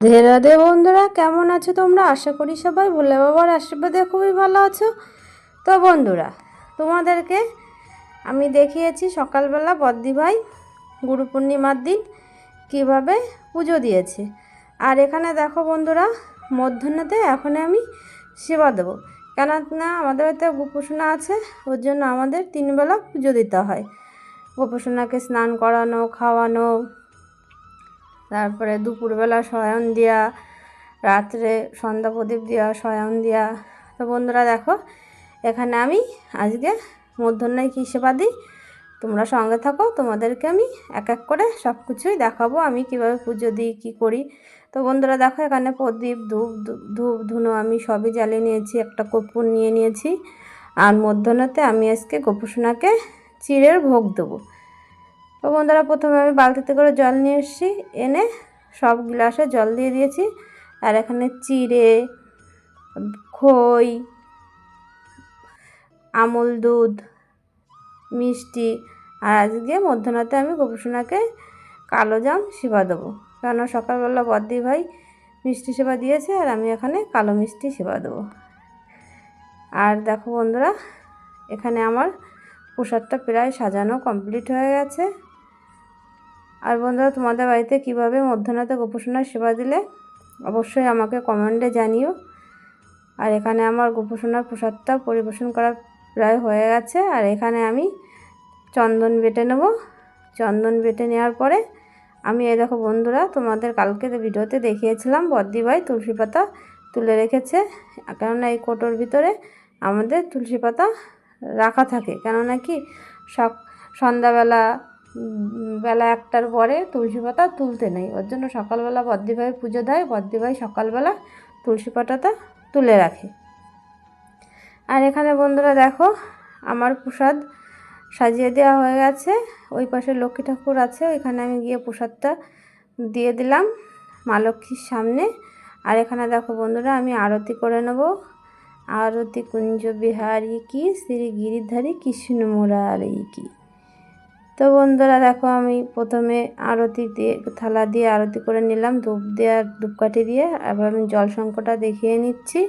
রাধে বন্ধুরা, কেমন আছো তোমরা? আশা করি সবাই ভোলে বাবার আশীর্বাদে খুবই ভালো আছো। তো বন্ধুরা, তোমাদেরকে আমি দেখিয়েছি সকালবেলা বদ্দি ভাই গুরু পূর্ণিমার দিন কীভাবে পুজো দিয়েছে। আর এখানে দেখো বন্ধুরা, মধ্যাহ্নতে এখন আমি সেবা দেবো। কেন না আমাদের বাড়িতে গোপোষণা আছে, ওর জন্য আমাদের তিনবেলা পুজো দিতে হয়। গোপোষণাকে স্নান করানো, খাওয়ানো তারপরে দুপুরবেলা শয়ন দেওয়া রাত্রে সন্ধ্যা প্রদীপ দেওয়া শয়ন দেওয়া তো বন্ধুরা দেখো, এখানে আমি আজকে মধ্যাহ্নায় কী সেবা দিই? তোমরা সঙ্গে থাকো, তোমাদেরকে আমি এক এক করে সব কিছুই দেখাবো, আমি কীভাবে পুজো দিই, কী করি। তো বন্ধুরা দেখো, এখানে প্রদীপ, ধূপ ধূপ, ধুনো আমি সবই জ্বালিয়ে নিয়েছি, একটা কর্পূর নিয়ে নিয়েছি। আর মধ্যাহ্নতে আমি আজকে গোপোষণাকে চিড়ের ভোগ দেবো। তো বন্ধুরা, প্রথমে আমি বালতিতে করে জল নিয়ে এসেছি। এনে সব গ্লাসে জল দিয়ে দিয়েছি। আর এখানে চিড়ে, খই, আমল দুধ, মিষ্টি, আর আজকে মধ্যাহ্নতে আমি গোপসোনাকে কালো জাম সেবা দেবো। কেন সকালবেলা বদ্দি ভাই মিষ্টি সেবা দিয়েছে, আর আমি এখানে কালো মিষ্টি সেবা দেবো। আর দেখো বন্ধুরা, এখানে আমার প্রসাদটা প্রায় সাজানো কমপ্লিট হয়ে গেছে। আর বন্ধুরা, তোমাদের বাড়িতে কীভাবে মধ্যাহ্নতে গোপোষণার সেবা দিলে? অবশ্যই আমাকে কমেন্টে জানিও। আর এখানে আমার গোপোষণার প্রসাদটা পরিবেশন করা প্রায় হয়ে গেছে। আর এখানে আমি চন্দন বেটে নেব। চন্দন বেটে নেওয়ার পরে আমি এই দেখো বন্ধুরা, তোমাদের কালকে ভিডিওতে দেখিয়েছিলাম বদ্দি ভাই তুলসী পাতা তুলে রেখেছে। কেননা এই কোটোর ভিতরে আমাদের তুলসী পাতা রাখা থাকে। কেননা কি, সব সন্ধ্যাবেলা বেলা একটার পরে তুলসী পাতা তুলতে নেই। ওর জন্য সকালবেলা বদ্দি ভাই পুজো দেয় বদ্দি ভাই সকালবেলা তুলসী পাতাটা তুলে রাখে। আর এখানে বন্ধুরা দেখো, আমার প্রসাদ সাজিয়ে দেওয়া হয়ে গেছে। ওই পাশে লক্ষ্মী ঠাকুর আছে, ওইখানে আমি গিয়ে প্রসাদটা দিয়ে দিলাম মা লক্ষ্মীর সামনে। আর এখানে দেখো বন্ধুরা, আমি আরতি করে নেব। আরতি কুঞ্জ বিহারী কি, শ্রী গিরিধারী কৃষ্ণ মুরারি কি। তো বন্ধুরা দেখো আমি প্রথমে আরতি দিয়ে, থালা দিয়ে আরতি করে নিলাম, ধূপ দিয়ে আর ধূপকাঠি দিয়ে। এবার আমি জল সংকটটা দেখিয়ে নিচ্ছি।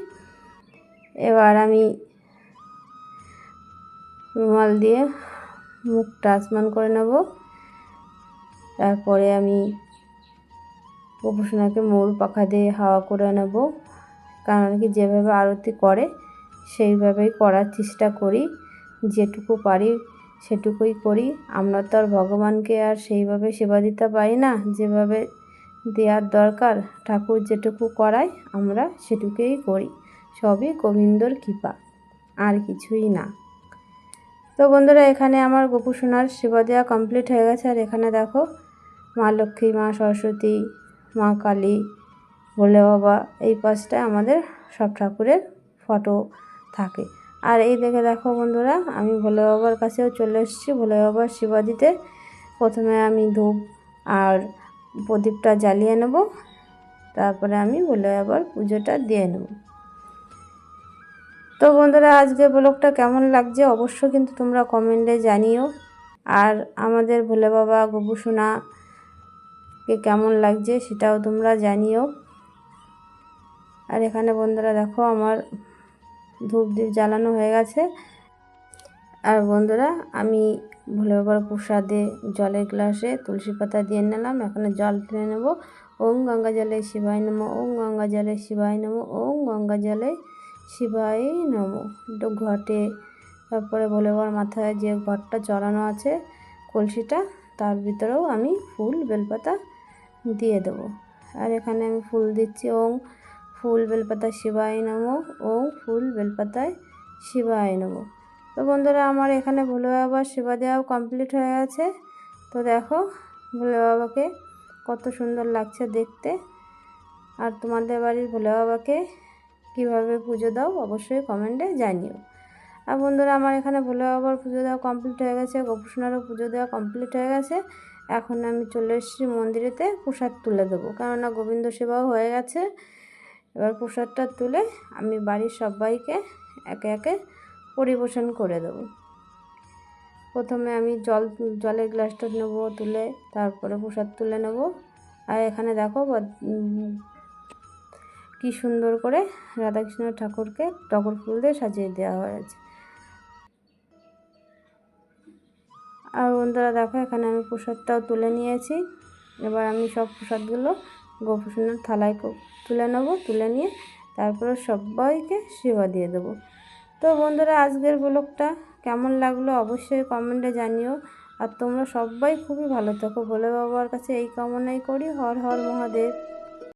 এবার আমি রুমাল দিয়ে মুখটা আসমান করে নেব। তারপরে আমি গোপসোনাকে মৌর পাখা দিয়ে হাওয়া করে নেব। কারণ কি, যেভাবে আরতি করে, সেইভাবেই করার চেষ্টা করি, যেটুকু পারি সেটুকুই করি। আমরা তো আর ভগবানকে আর সেইভাবে সেবা দিতে পারি না। যেভাবে দেওয়ার দরকার, ঠাকুর যেটুকু করায় আমরা সেটুকুই করি। সবই গোবিন্দর কৃপা, আর কিছুই না। তো বন্ধুরা, এখানে আমার গোপু সোনার সেবা দেওয়া কমপ্লিট হয়ে গেছে। আর এখানে দেখো, মা লক্ষ্মী, মা সরস্বতী, মা কালী, ভোলে বাবা, এই পাশটায় আমাদের সব ঠাকুরের ফটো থাকে। আর এই দেখে দেখো বন্ধুরা, আমি ভোলে বাবার কাছেও চলে এসেছি। ভোলে বাবার সেবা দিতে প্রথমে আমি ধূপ আর প্রদীপটা জ্বালিয়ে নেব। তারপরে আমি ভোলে বাবার পুজোটা দিয়ে নেব। তো বন্ধুরা আজকে ব্লগটা কেমন লাগছে অবশ্যই কিন্তু তোমরা কমেন্টে জানিও। আর আমাদের ভোলে বাবা গোপুসোনাকে কেমন লাগছে সেটাও তোমরা জানিও। আর এখানে বন্ধুরা দেখো আমার ধূপ দ্বীপ জ্বালানো হয়ে গেছে। আর বন্ধুরা, আমি ভোলে বাবার প্রসাদে জলের গ্লাসে তুলসী পাতা দিয়ে নিলাম। এখানে জল টেনে নেব। ওম গঙ্গা জলে শিবায় নমো, ওম গঙ্গা জলে শিবায় নমো, ওম গঙ্গা জলে শিবায় নমো। একটু ঘটে, তারপরে ভোলে বাবার মাথায় যে ঘরটা চড়ানো আছে, কলসিটা, তার ভিতরেও আমি ফুল বেলপাতা দিয়ে দেবো। আর এখানে আমি ফুল দিচ্ছি, ওম ফুল বেলপাতা শিবায় নমো ও ফুল বেলপাতায় শিবায় নমো। তো বন্ধুরা, আমার এখানে ভোলে বাবার সেবা দেওয়াও কমপ্লিট হয়ে গেছে। তো দেখো, ভোলে বাবাকে কত সুন্দর লাগছে দেখতে। আর তোমাদের বাড়ির ভোলে বাবাকে কীভাবে পুজো দাও, অবশ্যই কমেন্টে জানিও। আর বন্ধুরা, আমার এখানে ভোলে বাবার পুজো দেওয়া কমপ্লিট হয়ে গেছে, গোপুসোনারও পুজো দেওয়া কমপ্লিট হয়ে গেছে। এখন আমি চলে এসেছি মন্দিরেতে প্রসাদ তুলে দেবো। কেননা গোবিন্দ সেবাও হয়ে গেছে। এবার প্রসাদটা তুলে আমি বাড়ির সবাইকে একে একে পরিবেশন করে দেবো। প্রথমে আমি জল, জলের গ্লাসটা নেব, তুলে তারপরে প্রসাদ তুলে নেব। আর এখানে দেখো কি সুন্দর করে রাধাকৃষ্ণ ঠাকুরকে টগর ফুল দিয়ে সাজিয়ে দেওয়া হয়েছে। আর বন্ধুরা দেখো এখানে আমি প্রসাদটাও তুলে নিয়েছি। এবার আমি সব প্রসাদগুলো গোপুসোনার থালায় তুলে নেব, তুলে নিয়ে তারপরে সবাইকে সেবা দিয়ে দেবো। তো বন্ধুরা, আজকের ব্লগটা কেমন লাগল অবশ্যই কমেন্টে জানিও। আর তোমরা সবাই খুবই ভালো থাকো। বলে বাবার কাছে এই কামনাই করি। হর হর মহাদেব।